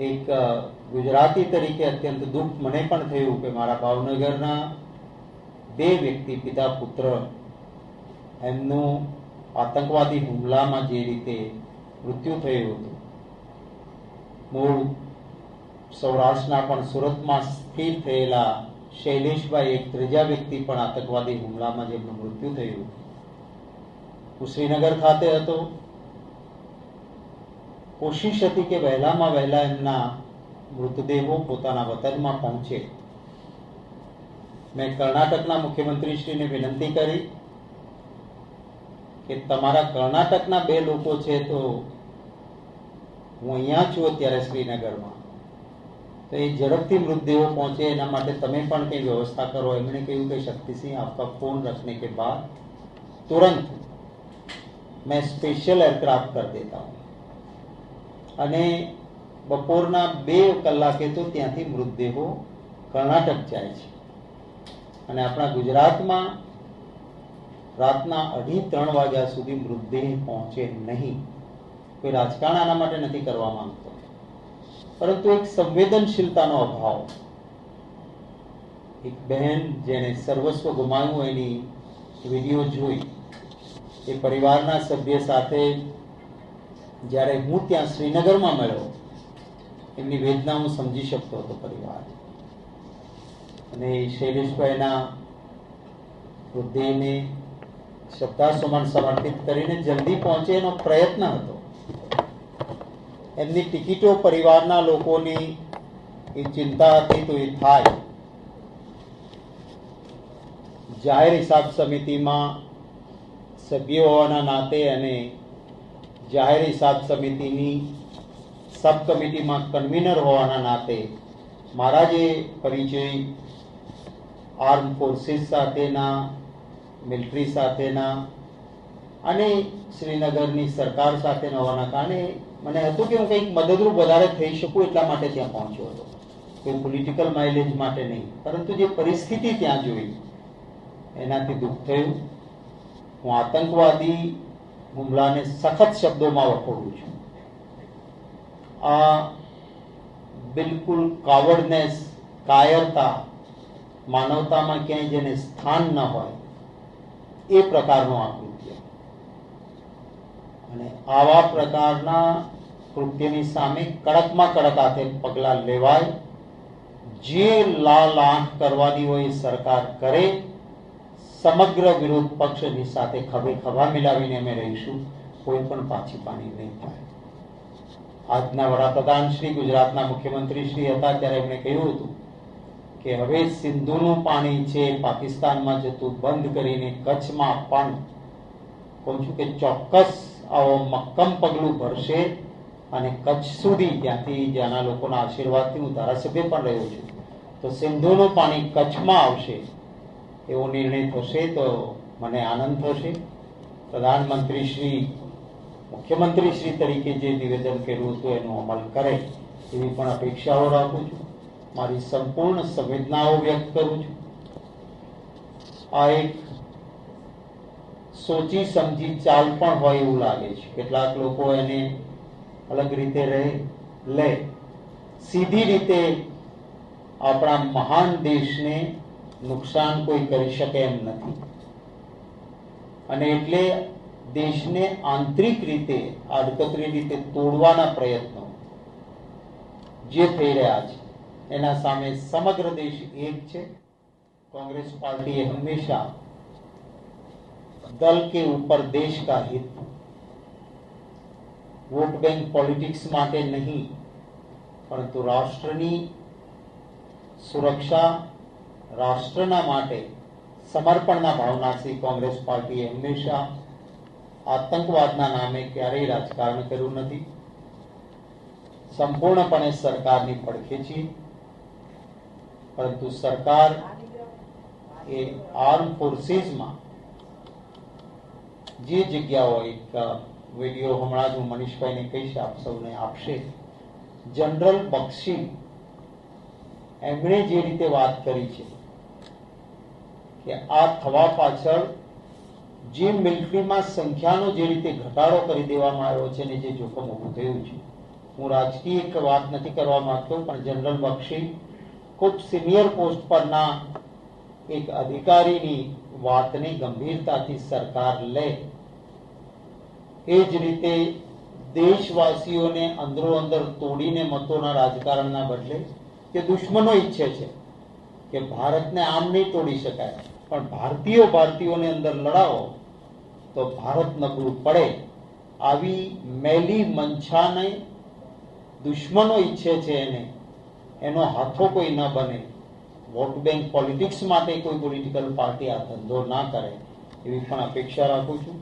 એક ગુજરાતી તરીકે અત્યંત દુઃખ મને પણ થયું કે મારા ભાવનગરના બે વ્યક્તિ, પિતા, પુત્ર, એમનું આતંકવાદી હુમલામાં જે રીતે મૃત્યુ થયું હતું. મૂળ સૌરાષ્ટ્રના પણ સુરતમાં સ્થિર થયેલા શૈલેષભાઈ, એક ત્રીજા વ્યક્તિ પણ આતંકવાદી હુમલામાં જેમનું મૃત્યુ થયું. હું શ્રીનગર ખાતે હતો. કોશિશ હતી કે વહેલામાં વહેલા એમના મૃતદેહો પોતાના વતનમાં પહોંચે. મેં કર્ણાટકના મુખ્યમંત્રીશ્રીને વિનંતી કરી કે તમારા કર્ણાટકના બે લોકો છે તો હું અહીંયા છું અત્યારે શ્રીનગરમાં. તો એ ઝડપથી મૃતદેહો પહોંચે, એના માટે તમે પણ કંઈ વ્યવસ્થા કરો. એમણે કહ્યું કે શક્તિસિંહ, આપકા ફોન રખને કે બાદ તુરંત મેં સ્પેશિયલ એરક્રાફ્ટ કર દેતા હું. અને બપોરના બે કલાકે તો ત્યાંથી મૃતદેહો કર્ણાટક જાય છે. અને આપણા ગુજરાતમાં રાતના અઢી ત્રણ વાગ્યા સુધી મૃતદેહ પહોંચે નહીં. કોઈ રાજકારણ આના માટે નથી કરવા માંગતો. પરંતુ એક સંવેદનશીલતાનો અભાવ. એક બહેન જેણે સર્વસ્વ ગુમાવ્યું એની વીડિયો જોઈ. એ પરિવારના સભ્ય સાથે જ્યારે હું ત્યાં શ્રીનગરમાં મળ્યો, એમની વેદના હું સમજી શકતો હતો પરિવાર. અને શૈલેષભાઈના મૃતદેહને શ્રદ્ધાસુમન સમર્પિત કરીને જલ્દી પહોંચે એનો પ્રયત્ન હતો. એમની ટિકિટો પરિવારના લોકોની એ ચિંતા હતી તો એ થાય. જાહેર હિસાબ સમિતિમાં સભ્ય હોવાના નાતે અને જાહેર હિસાબ સમિતિની સબ કમિટીમાં કન્વીનર હોવાના નાતે મારા જે પરિચય આર્મ ફોર્સીસ સાથેના મિલિટરી સાથેના અને શ્રીનગરની સરકાર સાથેના હોવાના કારણે મને હતું કે હું કંઈક મદદરૂપ વધારે થઈ શકું એટલા માટે ત્યાં પહોંચ્યો હતો. કોઈ પોલિટિકલ માઇલેજ માટે નહીં, પરંતુ જે પરિસ્થિતિ ત્યાં જોઈ, એનાથી દુઃખ થયું. હું આતંકવાદી હુમલાને સખત શબ્દોમાં વખોડું છું. આ બિલકુલ કાવડનેસ કાયરતા, માનવતામાં ક્યાંય જેને સ્થાન ન હોય, એ પ્રકારનું આ કૃત્ય. અને આવા પ્રકારના કૃત્યની સામે કડકમાં કડક હાથે પગલાં લેવાય, જે લાલ આંખ કરવાની હોય સરકાર કરે સમગ્ર વિરોધ પક્ષની સાથે ખભે ખભા મિલાવીને અમે રહીશું. કોઈ પણ પાછી પાણી નહીં થાય. આજના વડાપ્રધાન શ્રી ગુજરાતના મુખ્યમંત્રી શ્રી હતા ત્યારે એમણે કહ્યું હતું કે હવે સિંધુનું પાણી છે, પાકિસ્તાનમાં જતું બંધ કરીને કચ્છમાં પણ કહું છું કે ચોક્કસ આવો મક્કમ પગલું ભરશે અને કચ્છ સુધી ત્યાંથી જ્યાંના લોકોના આશીર્વાદથી હું ધારાસભ્ય પણ રહ્યો છું. તો સિંધુનું પાણી કચ્છમાં આવશે. એવો નિર્ણય થશે તો મને આનંદ થશે. પ્રધાનમંત્રી શ્રી મુખ્યમંત્રી શ્રી તરીકે જે નિવેદન કર્યું હતું એનો અમલ કરે એવી પણ અપેક્ષાઓ રાખું છું. મારી સંપૂર્ણ સંવેદનાઓ વ્યક્ત કરું છું. આ એક સોચી સમજી ચાલ પણ હોય એવું લાગે છે. કેટલાક લોકો એને અલગ રીતે રહે, લે. સીધી રીતે આપણા મહાન દેશને નુકસાન કોઈ કરી શકે એમ નથી અને એટલે દેશને આંતરિક રીતે આડકતરી રીતે તોડવાના પ્રયત્નો જે થઈ રહ્યા છે એના સામે સમગ્ર દેશ એક છે कांग्रेस पार्टी हमेशा दल के ऊपर देश का हित વોટ બેંક પોલિટિક્સ માટે નહીં પરંતુ રાષ્ટ્રની સુરક્ષા રાષ્ટ્રના માટે સમર્પણના ભાવનાથી કોંગ્રેસ પાર્ટીએ હંમેશા આતંકવાદના નામે ક્યારેય રાજકારણ કર્યું નથી. સંપૂર્ણપણે સરકારની પડખે છીએ. પરંતુ સરકાર એ આર્મ ફોર્સીસમાં જે જગ્યાઓ એક વીડિયો હમણાં જ હું મનીષભાઈને કહીશ, આપ સૌને આપશે. જનરલ બક્ષી એમણે જે રીતે વાત કરી છે કે આ થવા પાછળ જે મિલિટરીમાં સંખ્યાનો જે રીતે ઘટાડો કરી દેવામાં આવ્યો છે ને જે જોખમ ઊભું થયું છે. હું રાજકીય એક વાત નથી કરવા માંગતો, પણ જનરલ બક્ષી ખૂબ સિનિયર પોસ્ટ પરના એક અધિકારીની વાતને ગંભીરતાથી સરકાર લે. એ જ રીતે દેશવાસીઓને અંદરો અંદર તોડીને મતોના રાજકારણના બદલે કે દુશ્મનો ઈચ્છે છે. કે ભારતને આમ નહીં તોડી શકાય. પણ ભારતીયો ભારતીયોની અંદર લડાવો, તો ભારત નબળું પડે. આવી મેલી મંછાને દુશ્મનો ઈચ્છે છે એને. એનો હાથો કોઈ ન બને. વોટ બેંક પોલિટિક્સ માટે કોઈ પોલિટિકલ પાર્ટી આ ધંધો ના કરે, એવી પણ અપેક્ષા રાખું છું.